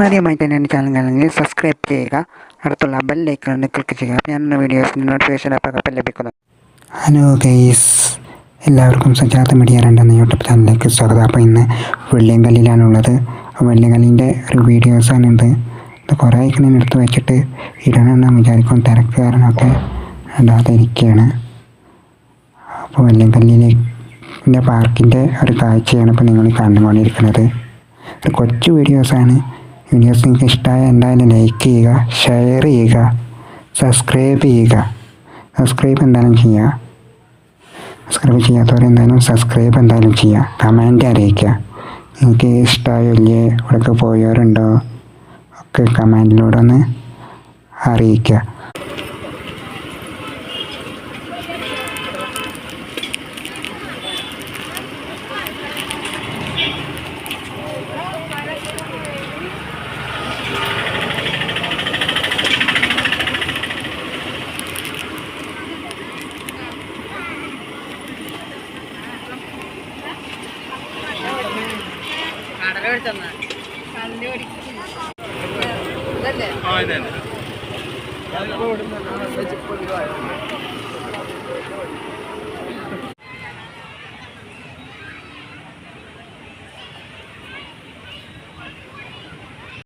ആദ്യമായി തന്നെ എന്റെ ചാനൽ കാണുമെങ്കിൽ സബ്സ്ക്രൈബ് ചെയ്യുക. അടുത്തുള്ള ബെൽ ഐക്കണിൽ ക്ലിക്ക് ചെയ്യുക. ഞാൻ വീഡിയോസിന്റെ നോട്ടിഫിക്കേഷൻ അപ്പോൾ ലഭിക്കുന്നു. ഹലോ ഗെയ്സ് എല്ലാവർക്കും സജാത മീഡിയ രണ്ടെന്ന യൂട്യൂബ് ചാനലിലേക്ക് സ്വാഗതം. അപ്പോൾ ഇന്ന് വെള്ളിയങ്കല്ലിലാണുള്ളത്. വെള്ളിയങ്കല്ലിന്റെ ഒരു വീഡിയോസാണ് ഇത് ഇത് കുറേ ഇങ്ങനെ എടുത്ത് വെച്ചിട്ട് ഇടണമെന്ന് വിചാരിക്കും തിരക്ക് കാരണമൊക്കെ ഇടാതെ ഇരിക്കുകയാണ്. അപ്പോൾ വെള്ളിയങ്കല്ലിലെ പാർക്കിന്റെ ഒരു കാഴ്ചയാണ് ഇപ്പോൾ നിങ്ങൾ കണ്ടുകൊണ്ടിരിക്കുന്നത്. കൊച്ചു വീഡിയോസാണ് വീഡിയോസ് നിങ്ങൾക്ക് ഇഷ്ടമായ എന്തായാലും ലൈക്ക് ചെയ്യുക ഷെയർ ചെയ്യുക സബ്സ്ക്രൈബ് ചെയ്യുക. സബ്സ്ക്രൈബ് എന്തായാലും ചെയ്യുക. സബ്സ്ക്രൈബ് ചെയ്യാത്തവർ എന്തായാലും സബ്സ്ക്രൈബ് എന്തായാലും ചെയ്യുക. കമന്റ് അറിയിക്കുക. നിങ്ങൾക്ക് ഇഷ്ടമായോ ഇല്ലേ ഇവിടെയൊക്കെ പോയവരുണ്ടോ ഒക്കെ കമന്റിലൂടെ ഒന്ന് അറിയിക്കുക. ആ ഇതന്നെ.